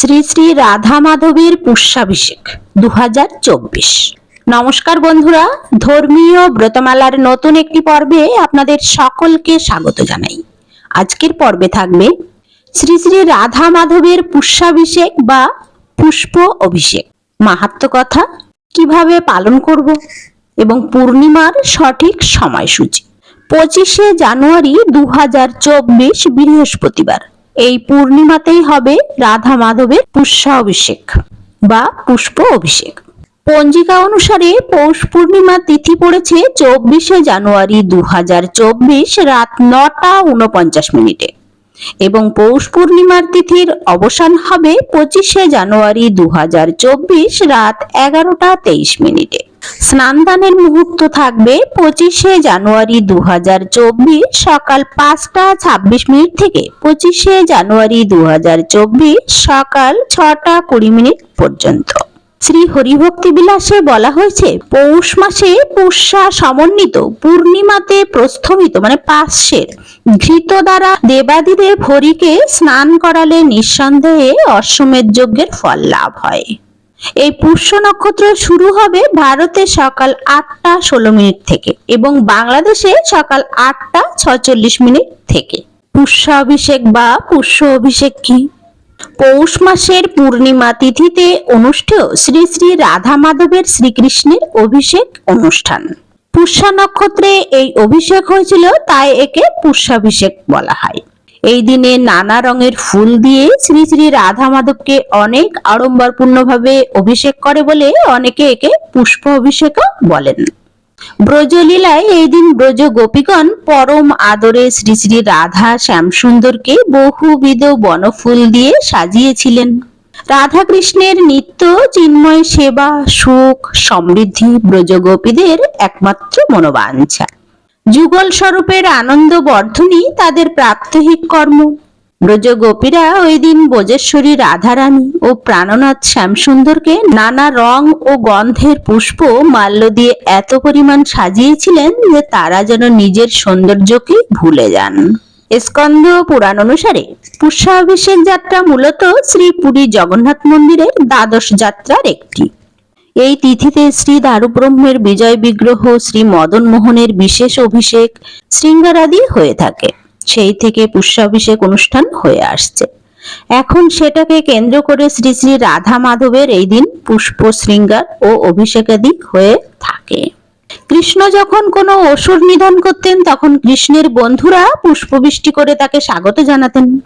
শ্রী শ্রী রাধা মাধবের পুষ্যাভিষেক দু হাজার চব্বিশ। নমস্কার বন্ধুরা, ধর্মীয় ব্রতমালার নতুন একটি পর্বে আপনাদের সকলকে স্বাগত জানাই। আজকের পর্বে থাকবে শ্রী শ্রী রাধা মাধবের পুষ্যাভিষেক বা পুষ্প অভিষেক। মাহাত্ম কথা, কীভাবে পালন করব এবং পূর্ণিমার সঠিক সময়সূচি। পঁচিশে জানুয়ারি দু হাজার চব্বিশ বৃহস্পতিবার। এই পূর্ণিমাতেই হবে রাধা মাধবের পুষ্যাভিষেক বা পুষ্প অভিষেক। পঞ্জিকা অনুসারে পৌষ পূর্ণিমা তিথি পড়েছে চব্বিশে জানুয়ারি দু হাজার চব্বিশ রাত নটা উনপঞ্চাশ মিনিটে এবং পৌষ পূর্ণিমার তিথির অবসান হবে পঁচিশে জানুয়ারি দু হাজার চব্বিশ রাত এগারোটা তেইশ মিনিটে। স্নানদানের মুহূর্ত থাকবে পঁচিশে জানুয়ারি দু সকাল পাঁচটা ছাব্বিশ মিনিট থেকে পঁচিশে জানুয়ারি দু সকাল ছটা কুড়ি মিনিট পর্যন্ত। শ্রী হরিভক্তি বিলাসে বলা হয়েছে, পৌষ মাসে পুষ্যা সমন্বিত পূর্ণিমাতে প্রস্থমিত মানে পাশের ঘৃত দ্বারা দেবাদিদেব হরিকে স্নান করালে নিঃসন্দেহে অশ্বমেধ যজ্ঞের ফল লাভ হয়। এই পুষ্য নক্ষত্র শুরু হবে ভারতে সকাল আটটা ষোলো মিনিট থেকে এবং বাংলাদেশে সকাল আটটা ছচল্লিশ মিনিট থেকে। পুষ্যাভিষেক বা পুষ্য অভিষেক কি? পৌষ মাসের পূর্ণিমা তিথিতে অনুষ্ঠেয় শ্রী শ্রী রাধা মাধবের শ্রীকৃষ্ণের অভিষেক অনুষ্ঠান। পুষ্যা নক্ষত্রে এই অভিষেক হয়েছিল, তাই একে পুষ্যাভিষেক বলা হয়। এই দিনে নানা রঙের ফুল দিয়ে শ্রী শ্রী রাধা মাধবকে অনেক আড়ম্বরপূর্ণভাবে অভিষেক করে বলে অনেকে একে পুষ্প অভিষেকও বলেন। ব্রজলীলায় এই দিন ব্রজ গোপীগণ পরম আদরে শ্রী শ্রী রাধা শ্যামসুন্দরকে বহুবিধ বনফুল দিয়ে সাজিয়েছিলেন। রাধা কৃষ্ণের নিত্য চিন্ময় সেবা, সুখ, সমৃদ্ধি ব্রজ গোপীদের একমাত্র মনোবাঞ্ছা। যুগল স্বরূপের আনন্দ বর্ধনই তাদের প্রাত্যহিক কর্ম। ব্রজ গোপীরা ওই দিন বোজেশ্বরী রাধারানী ও প্রাণনাথ শ্যামসুন্দরকে নানা রং ও গন্ধের পুষ্প মাল্য দিয়ে এত পরিমাণ সাজিয়েছিলেন যে তারা যেন নিজের সৌন্দর্যকে ভুলে যান। স্কন্দ পুরাণ অনুসারে পুষ্যাভিষেক যাত্রা মূলত শ্রী পুরী জগন্নাথ মন্দিরের দ্বাদশ যাত্রার একটি। এই তিথিতে শ্রী দারুব্রহ্মের বিজয় বিগ্রহ শ্রী মদন মোহনের বিশেষ অভিষেক শৃঙ্গারাদি হয়ে থাকে। সেই থেকে পুষ্যাভিষেক অনুষ্ঠান হয়ে আসছে। এখন সেটাকে কেন্দ্র করে শ্রী শ্রী রাধা মাধবের এই দিন পুষ্প, শৃঙ্গার ও অভিষেকাদি হয়ে থাকে। কৃষ্ণ যখন কোনো অসুর নিধন করতেন, তখন কৃষ্ণের বন্ধুরা পুষ্পবৃষ্টি করে তাকে স্বাগত জানাতেন।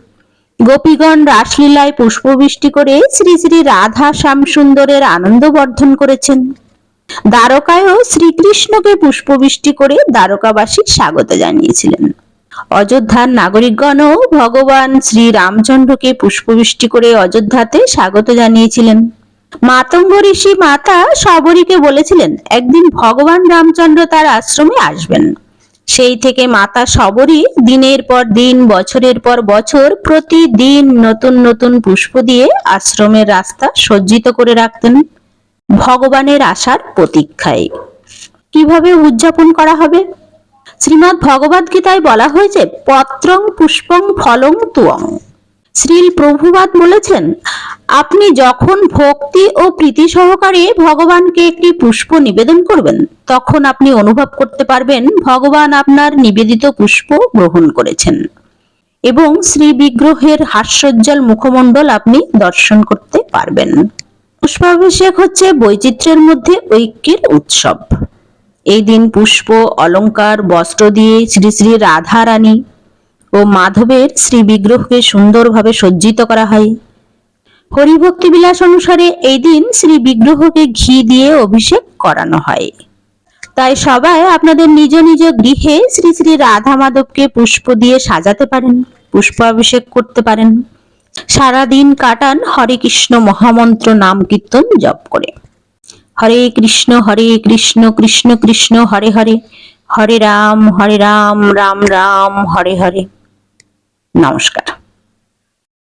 গোপীগণ রাসলীলায় পুষ্পবৃষ্টি করে শ্রী শ্রী রাধা শ্যাম সুন্দরের আনন্দ বর্ধন করেছেন। দ্বারকায়ও শ্রীকৃষ্ণকে পুষ্পবৃষ্টি করে দ্বারকাবাসী স্বাগত জানিয়েছিলেন। অযোধ্যার নাগরিকগণও ভগবান শ্রী রামচন্দ্রকে পুষ্পবৃষ্টি করে অযোধ্যাতে স্বাগত জানিয়েছিলেন। মাতঙ্গ ঋষি মাতা সবরীকে বলেছিলেন, একদিন ভগবান রামচন্দ্র তার আশ্রমে আসবেন। সেই থেকে মাতা সবরী দিনের পর দিন, বছরের পর বছর প্রতিদিন নতুন নতুন পুষ্প দিয়ে আশ্রমের রাস্তা সজ্জিত করে রাখতেন। ভগবানের আসার প্রতীক্ষায়। কীভাবে উদযাপন করা হবে? শ্রীমৎ ভগবদ গীতায় বলা হয়েছে, পত্রং পুষ্পং ফলং তুয়ং। শ্রীল প্রভুবাদ বলেছেন আপনি যখন ভক্তি ও প্রীতি সহকারে ভগবানকে একটি পুষ্প নিবেদন করবেন, তখন আপনি অনুভব করতে পারবেন ভগবান আপনার নিবেদিত পুষ্প গ্রহণ করেছেন এবং শ্রী বিগ্রহের হাস্যোজ্জ্বল মুখমণ্ডল আপনি দর্শন করতে পারবেন। পুষ্পাভিষেক হচ্ছে বৈচিত্র্যের মধ্যে ঐক্যের উৎসব। এই দিন পুষ্প অলংকার বস্ত্র দিয়ে শ্রী শ্রী রাধা রানী ও মাধবের শ্রী বিগ্রহকে সুন্দরভাবে সজ্জিত করা হয়। হরিভক্তি বিলাস অনুসারে এই দিন শ্রী বিগ্রহকে ঘি দিয়ে অভিষেক করানো হয়। তাই সবাই আপনাদের নিজ নিজ গৃহে শ্রী শ্রী রাধা মাধবকে পুষ্প দিয়ে সাজাতে পারেন, পুষ্পাভিষেক করতে পারেন। সারা দিন কাটান হরে কৃষ্ণ মহামন্ত্র নাম কীর্তন জপ করে। হরে কৃষ্ণ হরে কৃষ্ণ কৃষ্ণ কৃষ্ণ, হরে হরে। হরে রাম হরে রাম রাম রাম, হরে হরে। নমস্কার।